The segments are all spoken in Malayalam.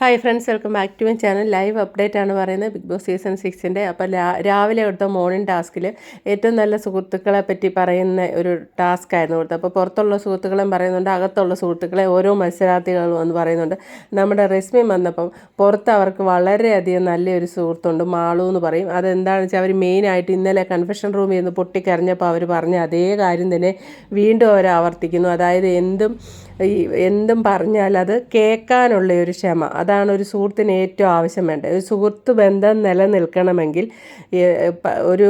Hi friends welcome back to my channel live update ആണ് പറയുന്നത് ബിഗ് ബോസ് സീസൺ സിക്സിന്റെ അപ്പോൾ രാവിലെ കൊടുത്ത മോർണിംഗ് ടാസ്കിൽ ഏറ്റവും നല്ല സുഹൃത്തുക്കളെ പറ്റി പറയുന്ന ഒരു ടാസ്ക് ആയിരുന്നു കൊടുത്തത്. അപ്പോൾ പുറത്തുള്ള സുഹൃത്തുക്കളെയും പറയുന്നുണ്ട് അകത്തുള്ള സുഹൃത്തുക്കളെ ഓരോ മത്സരാർത്ഥികളും എന്ന് പറയുന്നുണ്ട്. നമ്മുടെ റെസ്മി വന്നപ്പം പുറത്ത് അവർക്ക് വളരെയധികം നല്ലൊരു സുഹൃത്തുണ്ട് മാളു എന്ന് പറയും. അതെന്താണെന്ന് വെച്ചാൽ അവർ മെയിനായിട്ട് ഇന്നലെ കൺഫെഷൻ റൂമിൽ നിന്ന് പൊട്ടിക്കരഞ്ഞപ്പോൾ അവർ പറഞ്ഞ അതേ കാര്യം തന്നെ വീണ്ടും അവർ ആവർത്തിക്കുന്നു. അതായത് എന്തും ഈ എന്തും പറഞ്ഞാൽ അത് കേൾക്കാനുള്ള ഒരു ക്ഷമ അതാണ് ഒരു സുഹൃത്തിന് ഏറ്റവും ആവശ്യം വേണ്ടത്. ഒരു സുഹൃത്ത് ബന്ധം നിലനിൽക്കണമെങ്കിൽ ഒരു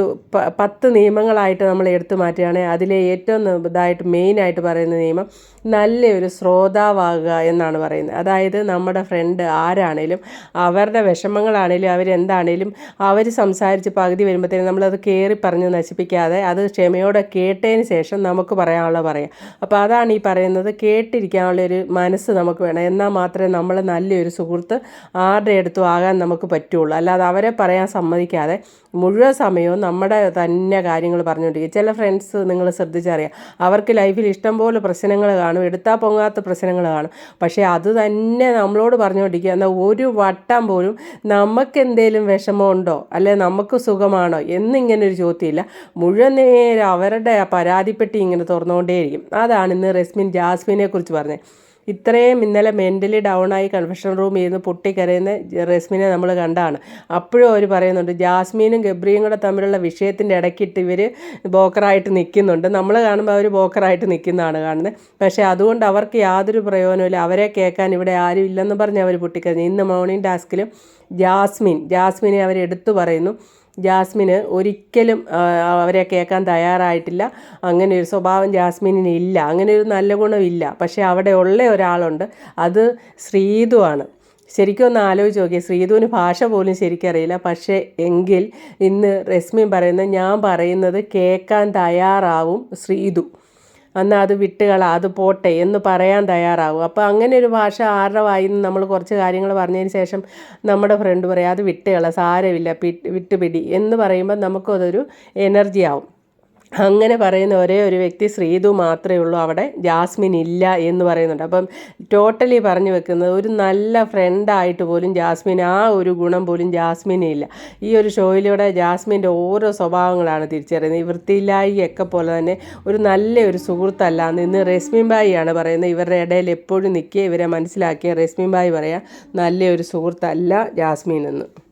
പത്ത് നിയമങ്ങളായിട്ട് നമ്മൾ എടുത്തു മാറ്റുകയാണെങ്കിൽ അതിലെ ഏറ്റവും ഇതായിട്ട് മെയിനായിട്ട് പറയുന്ന നിയമം നല്ലൊരു ശ്രോതാവാകുക എന്നാണ് പറയുന്നത്. അതായത് നമ്മുടെ ഫ്രണ്ട് ആരാണേലും അവരുടെ വിഷമങ്ങളാണേലും അവരെന്താണേലും അവർ സംസാരിച്ച് പകുതി വരുമ്പോഴത്തേനും നമ്മളത് കയറി പറഞ്ഞ് നശിപ്പിക്കാതെ അത് ക്ഷമയോടെ കേട്ടതിന് ശേഷം നമുക്ക് പറയാനുള്ള പറയാം. അപ്പോൾ അതാണ് ഈ പറയുന്നത് കേട്ടിരിക്കാനുള്ളൊരു മനസ്സ് നമുക്ക് വേണം. എന്നാൽ മാത്രമേ നമ്മൾ നല്ലൊരു സുഹൃത്ത് ആരുടെ അടുത്തും ആകാൻ നമുക്ക് പറ്റുള്ളൂ. അല്ലാതെ അവരെ പറയാൻ സമ്മതിക്കാതെ മുഴുവൻ സമയവും നമ്മുടെ തന്നെ കാര്യങ്ങൾ പറഞ്ഞുകൊണ്ടിരിക്കും. ചില ഫ്രണ്ട്സ് നിങ്ങൾ ശ്രദ്ധിച്ചറിയാം. അവർക്ക് ലൈഫിൽ ഇഷ്ടംപോലെ പ്രശ്നങ്ങൾ കാണും. എടുത്താൽ പൊങ്ങാത്ത പ്രശ്നങ്ങൾ കാണും. പക്ഷേ അത് തന്നെ നമ്മളോട് പറഞ്ഞുകൊണ്ടിരിക്കുക എന്നാൽ ഒരു വട്ടം പോലും നമുക്ക് എന്തെങ്കിലും വിഷമമുണ്ടോ അല്ലെ നമുക്ക് സുഖമാണോ? എന്നിങ്ങനെ ഒരു ചോദ്യമില്ല. മുഴുവൻ നേരം അവരുടെ പരാതിപ്പെട്ടി ഇങ്ങനെ തുറന്നുകൊണ്ടേയിരിക്കും. അതാണ് ഇന്ന് റെസ്മിൻ ജാസ്മിനെ കുറിച്ച് പറഞ്ഞത്. ഇത്രയും ഇന്നലെ മെന്റലി ഡൗൺ ആയി കൺഫെഷൻ റൂമിൽ ഇരുന്ന് പൊട്ടിക്കരയുന്ന റസ്മിനെ നമ്മൾ കണ്ടാണ്. അപ്പോഴും അവർ പറയുന്നുണ്ട് ജാസ്മീനും ഗബ്രിയും കൂടെ തമ്മിലുള്ള വിഷയത്തിന്റെ ഇടയ്ക്കിട്ട് ഇവർ ബോക്കറായിട്ട് നിൽക്കുന്നുണ്ട്. നമ്മൾ കാണുമ്പോൾ അവർ ബോക്കറായിട്ട് നിൽക്കുന്നതാണ് കാണുന്നത്. പക്ഷേ അതുകൊണ്ട് അവർക്ക് യാതൊരു പ്രയോജനമില്ല അവരെ കേൾക്കാൻ ഇവിടെ ആരും ഇല്ലെന്ന് പറഞ്ഞ് അവർ പൊട്ടിക്കരഞ്ഞു. ഇന്ന് മോർണിംഗ് ടാസ്കിലും ജാസ്മിൻ ജാസ്മിനെ അവർ എടുത്തു പറയുന്നു. ജാസ്മിന് ഒരിക്കലും അവരെ കേൾക്കാൻ തയ്യാറായിട്ടില്ല. അങ്ങനെ ഒരു സ്വഭാവം ജാസ്മിനിന് ഇല്ല. അങ്ങനെ ഒരു നല്ല ഗുണമില്ല പക്ഷേ അവിടെ ഉള്ള ഒരാളുണ്ട്. അത് ശ്രീതുവാണ് ശരിക്കും ഒന്ന് ആലോചിച്ച് നോക്കിയേ. ശ്രീതുവിന് ഭാഷ പോലും ശരിക്കറിയില്ല പക്ഷേ എങ്കിൽ ഇന്ന് രശ്മി പറയുന്നത് ഞാൻ പറയുന്നത് കേൾക്കാൻ തയ്യാറാവും ശ്രീതു. എന്നാൽ അത് വിട്ടുകള അത് പോട്ടെ എന്ന് പറയാൻ തയ്യാറാവും. അപ്പോൾ അങ്ങനെ ഒരു ഭാഷ ആരുടെ വായിൽ നിന്ന് നമ്മൾ കുറച്ച് കാര്യങ്ങൾ പറഞ്ഞതിന് ശേഷം നമ്മുടെ ഫ്രണ്ട് പറയും അത് വിട്ടുകള സാരമില്ല വിട്ടുപിടി എന്ന് പറയുമ്പോൾ നമുക്കതൊരു എനർജി ആവും. അങ്ങനെ പറയുന്ന ഒരേ ഒരു വ്യക്തി ശ്രീതു മാത്രമേ ഉള്ളൂ. അവിടെ ജാസ്മിൻ ഇല്ല എന്ന് പറയുന്നുണ്ട്. അപ്പം ടോട്ടലി പറഞ്ഞു വെക്കുന്നത് ഒരു നല്ല ഫ്രണ്ടായിട്ട് പോലും ജാസ്മിൻ ആ ഒരു ഗുണം പോലും ജാസ്മിന് ഇല്ല. ഈ ഒരു ഷോയിലൂടെ ജാസ്മിന്റെ ഓരോ സ്വഭാവങ്ങളാണ് തിരിച്ചറിയുന്നത്. ഈ പോലെ തന്നെ ഒരു നല്ല ഒരു സുഹൃത്തല്ല. ഇന്ന് റസ്മിൻ ബായിയാണ് പറയുന്നത്. ഇവരുടെ ഇടയിൽ എപ്പോഴും നിൽക്കുക ഇവരെ മനസ്സിലാക്കിയ റസ്മിൻ ബായി പറയാം നല്ലൊരു സുഹൃത്തല്ല ജാസ്മിൻ എന്ന്.